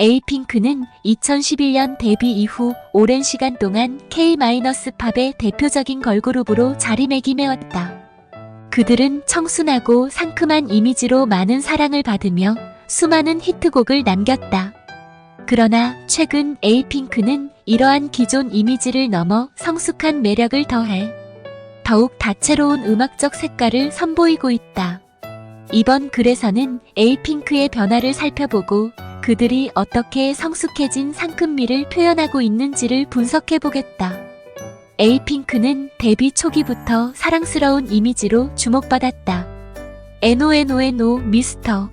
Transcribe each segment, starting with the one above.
에이핑크는 2011년 데뷔 이후 오랜 시간 동안 K-팝의 대표적인 걸그룹으로 자리매김해왔다. 그들은 청순하고 상큼한 이미지로 많은 사랑을 받으며 수많은 히트곡을 남겼다. 그러나 최근 에이핑크는 이러한 기존 이미지를 넘어 성숙한 매력을 더해 더욱 다채로운 음악적 색깔을 선보이고 있다. 이번 글에서는 에이핑크의 변화를 살펴보고 그들이 어떻게 성숙해진 상큼미를 표현하고 있는지를 분석해보겠다. 에이핑크는 데뷔 초기부터 사랑스러운 이미지로 주목받았다. NONONO 미스터,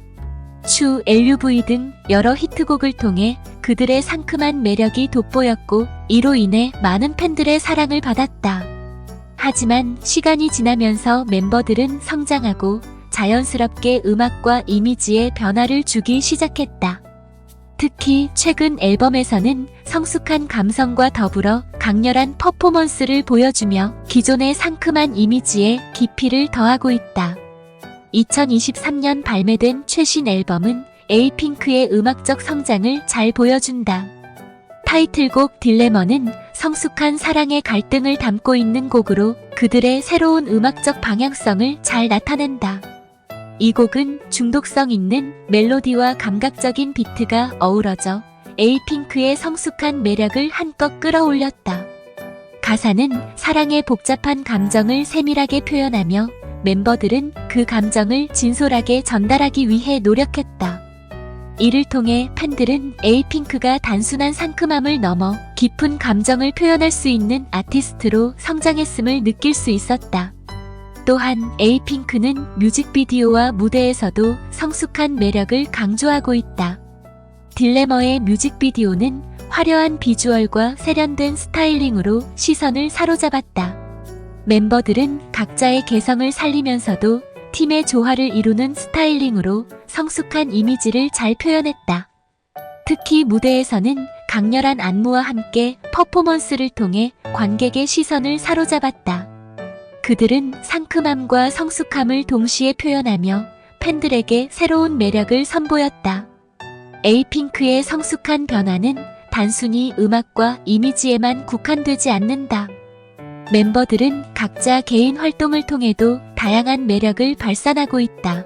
슈 LUV 등 여러 히트곡을 통해 그들의 상큼한 매력이 돋보였고 이로 인해 많은 팬들의 사랑을 받았다. 하지만 시간이 지나면서 멤버들은 성장하고 자연스럽게 음악과 이미지에 변화를 주기 시작했다. 특히 최근 앨범에서는 성숙한 감성과 더불어 강렬한 퍼포먼스를 보여주며 기존의 상큼한 이미지에 깊이를 더하고 있다. 2023년 발매된 최신 앨범은 에이핑크의 음악적 성장을 잘 보여준다. 타이틀곡 딜레머는 성숙한 사랑의 갈등을 담고 있는 곡으로 그들의 새로운 음악적 방향성을 잘 나타낸다. 이 곡은 중독성 있는 멜로디와 감각적인 비트가 어우러져 에이핑크의 성숙한 매력을 한껏 끌어올렸다. 가사는 사랑의 복잡한 감정을 세밀하게 표현하며 멤버들은 그 감정을 진솔하게 전달하기 위해 노력했다. 이를 통해 팬들은 에이핑크가 단순한 상큼함을 넘어 깊은 감정을 표현할 수 있는 아티스트로 성장했음을 느낄 수 있었다. 또한 에이핑크는 뮤직비디오와 무대에서도 성숙한 매력을 강조하고 있다. 딜레머의 뮤직비디오는 화려한 비주얼과 세련된 스타일링으로 시선을 사로잡았다. 멤버들은 각자의 개성을 살리면서도 팀의 조화를 이루는 스타일링으로 성숙한 이미지를 잘 표현했다. 특히 무대에서는 강렬한 안무와 함께 퍼포먼스를 통해 관객의 시선을 사로잡았다. 그들은 상큼함과 성숙함을 동시에 표현하며 팬들에게 새로운 매력을 선보였다. 에이핑크의 성숙한 변화는 단순히 음악과 이미지에만 국한되지 않는다. 멤버들은 각자 개인 활동을 통해도 다양한 매력을 발산하고 있다.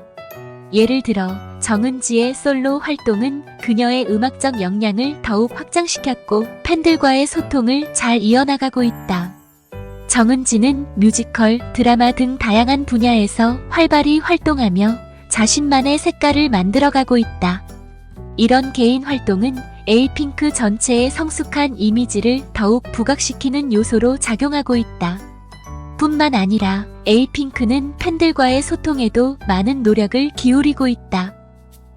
예를 들어 정은지의 솔로 활동은 그녀의 음악적 역량을 더욱 확장시켰고 팬들과의 소통을 잘 이어나가고 있다. 정은지는 뮤지컬, 드라마 등 다양한 분야에서 활발히 활동하며 자신만의 색깔을 만들어가고 있다. 이런 개인 활동은 에이핑크 전체의 성숙한 이미지를 더욱 부각시키는 요소로 작용하고 있다. 뿐만 아니라 에이핑크는 팬들과의 소통에도 많은 노력을 기울이고 있다.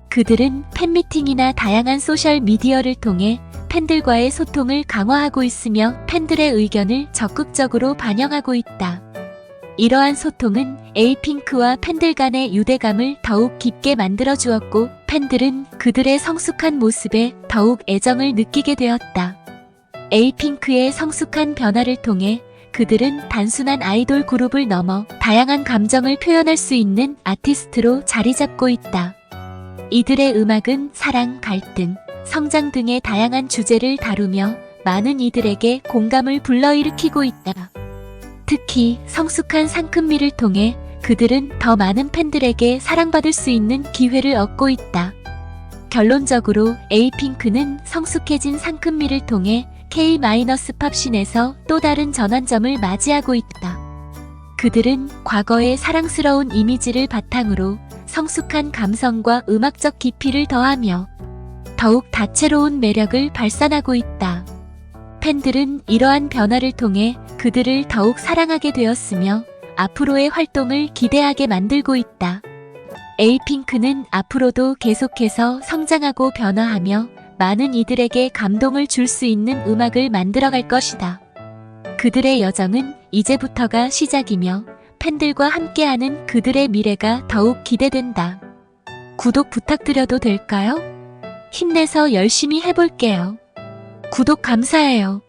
그들은 팬미팅이나 다양한 소셜 미디어를 통해 팬들과의 소통을 강화하고 있으며 팬들의 의견을 적극적으로 반영하고 있다. 이러한 소통은 에이핑크와 팬들 간의 유대감을 더욱 깊게 만들어 주었고 팬들은 그들의 성숙한 모습에 더욱 애정을 느끼게 되었다. 에이핑크의 성숙한 변화를 통해 그들은 단순한 아이돌 그룹을 넘어 다양한 감정을 표현할 수 있는 아티스트로 자리 잡고 있다. 이들의 음악은 사랑, 갈등, 성장 등의 다양한 주제를 다루며 많은 이들에게 공감을 불러일으키고 있다. 특히 성숙한 상큼미를 통해 그들은 더 많은 팬들에게 사랑받을 수 있는 기회를 얻고 있다. 결론적으로 에이핑크는 성숙해진 상큼미를 통해 K-팝신에서 또 다른 전환점을 맞이하고 있다. 그들은 과거의 사랑스러운 이미지를 바탕으로 성숙한 감성과 음악적 깊이를 더하며 더욱 다채로운 매력을 발산하고 있다. 팬들은 이러한 변화를 통해 그들을 더욱 사랑하게 되었으며 앞으로의 활동을 기대하게 만들고 있다. 에이핑크는 앞으로도 계속해서 성장하고 변화하며 많은 이들에게 감동을 줄 수 있는 음악을 만들어갈 것이다. 그들의 여정은 이제부터가 시작이며 팬들과 함께하는 그들의 미래가 더욱 기대된다. 구독 부탁드려도 될까요? 힘내서 열심히 해볼게요. 구독 감사해요.